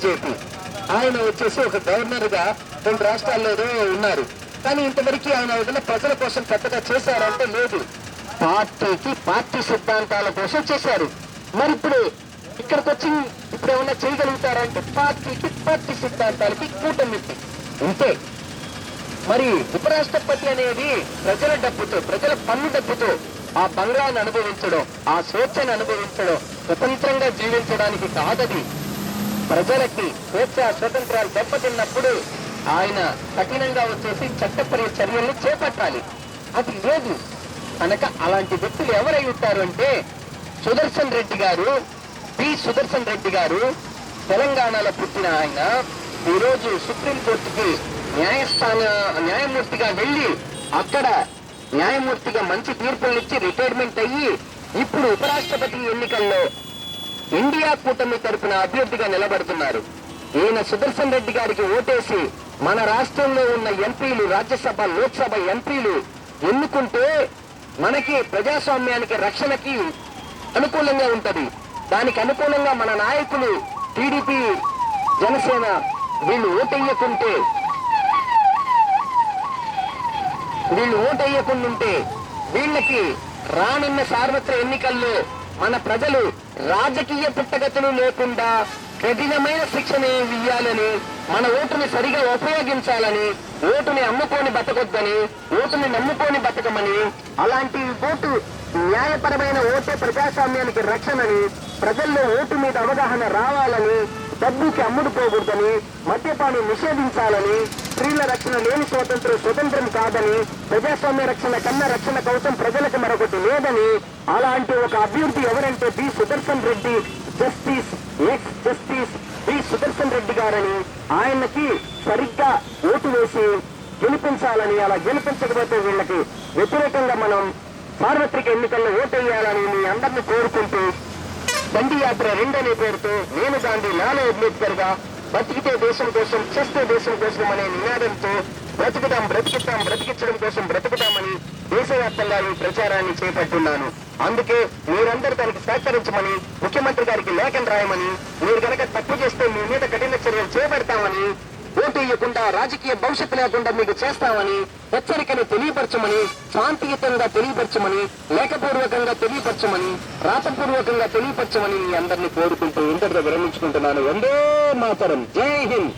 BJP. ఆయన వచ్చేసి ఒక గవర్నర్గా రెండు రాష్ట్రాల్లో ఉన్నారు. కానీ ఇంతవరకు ఆయన ఏదైనా ప్రజల కోసం పెద్దగా చేశారంటే లేదు. పార్టీకి పార్టీ సిద్ధాంతాల కోసం చేశారు. మరి ఇప్పుడు ఇక్కడికి వచ్చి ఇప్పుడు ఏమన్నా చేయగలుగుతారంటే పార్టీకి పార్టీ సిద్ధాంతాలకి కూటమికి. ఉంటే మరి ఉపరాష్ట్రపతి అనేది ప్రజల డబ్బుతో ప్రజల పన్ను డబ్బుతో ఆ బంగారాన్ని అనుభవించడం ఆ స్వేచ్ఛను అనుభవించడం స్వతంత్రంగా జీవించడానికి కాదది. ప్రజలకి స్వేచ్ఛ స్వతంత్రాలు దెబ్బతిన్నప్పుడు ఆయన కఠినంగా వచ్చేసి చట్టపరి చర్యల్ని చేపట్టాలి. అది లేదు. కనుక అలాంటి వ్యక్తులు ఎవరై ఉంటారు అంటే సుదర్శన్ రెడ్డి గారు పి సుదర్శన్ రెడ్డి గారు తెలంగాణలో పుట్టిన ఆయన. ఈరోజు సుప్రీంకోర్టుకి న్యాయస్థాన న్యాయమూర్తిగా వెళ్ళి అక్కడ న్యాయమూర్తిగా మంచి తీర్పులనిచ్చి రిటైర్మెంట్ అయ్యి ఇప్పుడు ఉపరాష్ట్రపతి ఎన్నికల్లో ఇండియా కూటమి తరపున అభ్యర్థిగా నిలబడుతున్నారు. ఈయన సుదర్శన్ రెడ్డి గారికి ఓటేసి మన రాష్ట్రంలో ఉన్న ఎంపీలు రాజ్యసభ లోక్సభ ఎంపీలు ఎన్నుకుంటే మనకి ప్రజాస్వామ్యానికి రక్షణకి అనుకూలంగా ఉంటది. దానికి అనుకూలంగా మన నాయకులు టీడీపీ జనసేన వీళ్ళు ఓటెయ్యకుంటే వీళ్ళు ఓటెయ్యకుండుంటే వీళ్ళకి రానున్న సార్వత్ర ఎన్నికల్లో మన ప్రజలు రాజకీయ పుట్టగతులు లేకుండా కఠినమైన శిక్షణ ఇవ్వాలని మన ఓటుని సరిగా ఉపయోగించాలని ఓటుని అమ్ముకొని బతకొద్దని ఓటుని నమ్ముకొని బతకమని అలాంటి ఓటు న్యాయపరమైన ఓటే ప్రజాస్వామ్యానికి రక్షణని ప్రజల్లో ఓటు మీద అవగాహన రావాలని డబ్బుకి అమ్ముడు పోకూడదని మద్యపాన్ని నిషేధించాలని స్త్రీల రక్షణ లేని స్వాతంత్రం స్వతంత్రం కాదని ప్రజాస్వామ్య రక్షణ కన్నా రక్షణ కోసం ప్రజలకు మరొకటి లేదని అలాంటి ఒక అభ్యర్థి ఎవరంటే B. Sudarshan Reddy justice ex justice B. Sudarshan Reddy గారని ఆయనకి సరిగ్గా ఓటు వేసి గెలిపించాలని అలా గెలిపించకపోతే వీళ్ళకి వ్యతిరేకంగా మనం సార్వత్రిక ఎన్నికల్లో ఓటేయాలని మీ అందరిని కోరుకుంటూ దండి యాత్ర రెండనే పేరుతో నేను గాంధీ నానా అంబేద్కర్గా బతికితే దేశం కోసం చేస్తే దేశం కోసం అనే నినాదంతో బ్రతుకుతాం బ్రతికిస్తాం బ్రతికించడం కోసం బ్రతుకుతామని దేశవ్యాప్తంగా ఈ ప్రచారాన్ని చేపట్టున్నాను అందుకే మీరందరూ దానికి సహకరించమని ముఖ్యమంత్రి గారికి లేఖను రాయమని మీరు గనక తప్పు చేస్తే మీ మీద కఠిన చర్యలు తీయకుండా రాజకీయ భవిష్యత్తు లేకుండా మీకు చేస్తామని హెచ్చరికను తెలియపరచమని శాంతియుతంగా తెలియపరచమని లేఖపూర్వకంగా తెలియపరచమని రాతపూర్వకంగా తెలియపరచమని మీ అందరినీ కోరుకుంటూ ఇంతటితో విరమించుకుంటున్నాను. వందే మాతరం. జై హింద్.